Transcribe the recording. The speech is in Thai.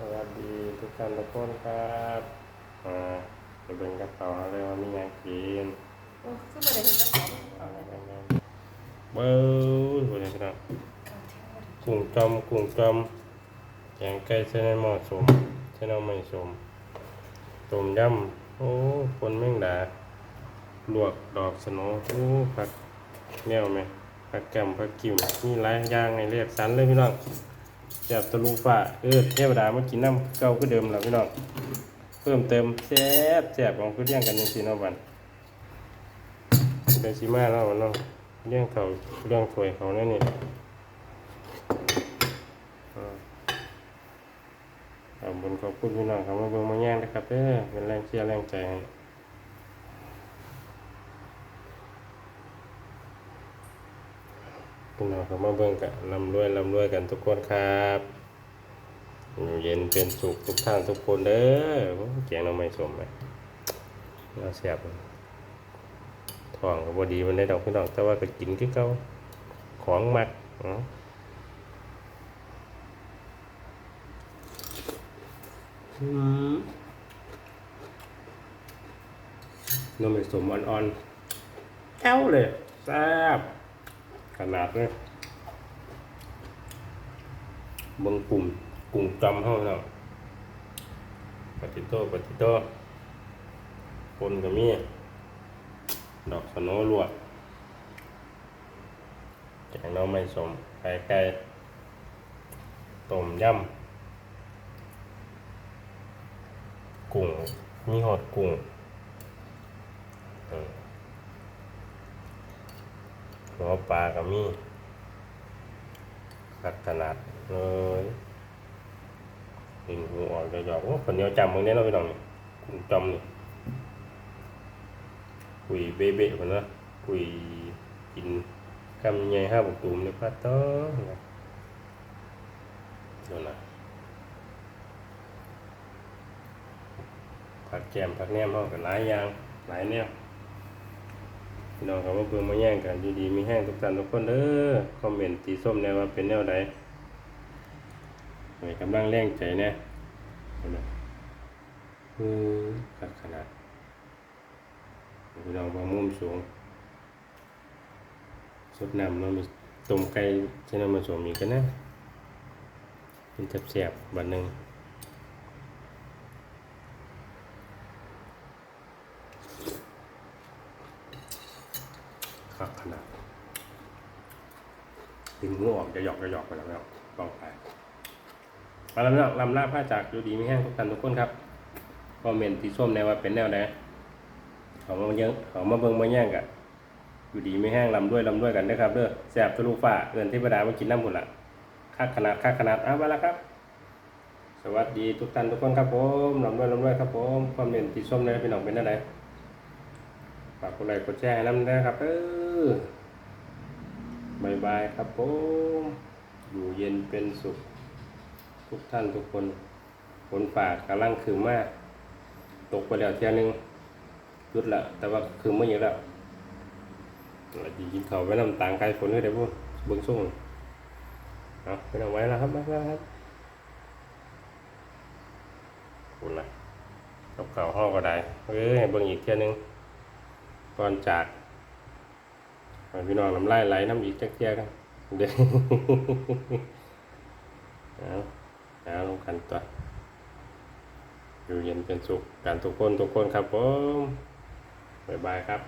สวัสดีทุกท่านทุกคนครับอ่าไปเบิ่งกระเป๋าเราเลยว่ามีงานกินเฮ็ดกับของเอะไรเลยกันงเบิ้ลคนนี้ครับกุ้งจอมกุ้งจอมแกงไก่เส้นหม้อสมเส้นเอาไม่สมต้มยำโอ้คนแม่งดาลวกดอกสโนโอ้ผักแนวไหมผักแกมผักกิ่วมีหลายอย่างในเรียบสันเลยพี่น้อง แซ่บตะลุฟ้าเออเทวดามากินน้ำเก่าก็เดิมแล้วพี่น้องเพิ่มเติมแซ่บแซ่บของคือเลี้ยงกันยังสีเนาะบันเป็นชิมาแล้วเนาะเรื่องเขาเรื่องถวยเขาเนี่ยนี่ขอบคุญขอบคุณพี่น้องครับมาเบิ่งมาแย่งนะครับเด้อเป็นแรงเชียร์แรงใจให้ พี่น้องครับมาเบิ่งกันลำรวยลำรวยกันทุกคนครับอยู่เย็นเป็นสุขทุกท่านทุกคนเด้อเกียงเราไม่สมไหมเราเสียบท้องก็บดีมันได้ดอกพี่น้องแต่ว่าก็กินคือเก่าของมักนาะอืมนมผสมอ่อนๆแอ้วเลยแซ่บ ขนาดเลยบิ่งปุ่มกุ้งจอมเฮาเนาะปฏิโตปฏิโตคนก็มีดอกสโนลวดแกงน้อไม่สมไก่ไก่ต้มยำกุ้งมีหอดกุ้ง หัวปลาก็มีขัดขนาดเลยดินหูอ่อนจะหยอกโอ้คนเหนียวจำมึงเนี่ยเนาะพี่น้องนี่จอมนี่คุยเบเบะมันนะคุยกินคำใหญ่ห้าบกตูมในพัดต้อดูนะผักแกมผักแหนมเขากันหลายอย่างหลายแนว พี่น้องเขาว่าเพิ่งมาแย่งกันอยู่ดีมีแห้งทุกท่านทุกคนเด้อคอมเมนต์ตีส้มแนวว่าเป็นแนวใดให้กำลังแรงใจแนะเห็นไหมอือขัดขนาดพี่น้องบางมุมสูงสดน้ำเนาะมีต้มไก่ใช้น้ำมันสวมอีกกันนะเป็นแซ่บๆบัดหนึ่ง ขักขนาดดึงงูออกจะหยอกจะหยอกไปแล้วแล้วลองไปมาแล้วเนาลำลาผ้าจากอยู่ดีไม่แห้งทุกท่านทุกคนครับคอมเมนต์ที่ส้มแนวว่าเป็นแนวไหนเขามาเยอะเขามาเบิ่งมาแย่งกันอยู่ดีไม่แห้งลำด้วยลำด้วยกันเด้อครับเด้อแสบทะลุฟ้าเอินเทวดามากินน้ำหุ่นละค่าขนาดค่าขนาดเอาไปแล้วครับ สวัสดีทุกท่านทุกคนครับผมลำด้วยลำด้วยครับผมความเด่นติดส้มเลยพี่น้องเป็นอะไรฝากกดไลค์กดแชร์ให้น้ำนะครับเอ อบายบายครับผมอยู่เย็นเป็นสุข ทุกท่านทุกคนฝนฝ่ากำลังคือมาก ตกไปแล้วเที่ยหนึงยุดละ แต่ว่าคือไม่เยอะแล้วเราจะกินเขาไว้นำต่างไกลฝนก็ได้พวกเบิ้งส่งเอาไปเอาไว้แล้วครับมาแล้วครับคุณละกับเขาห้องก็ได้เอ้ยเบิ้งอีกเที่ยหนึงก่อนจาก พี่น้องน้ำลายไหลน้ำอีกจักเทียกันเด้อเอาเอาลงกันตัวอยู่เย็นเป็นสุขกันทุกคนทุกคนครับผมบ๊ายบายครับ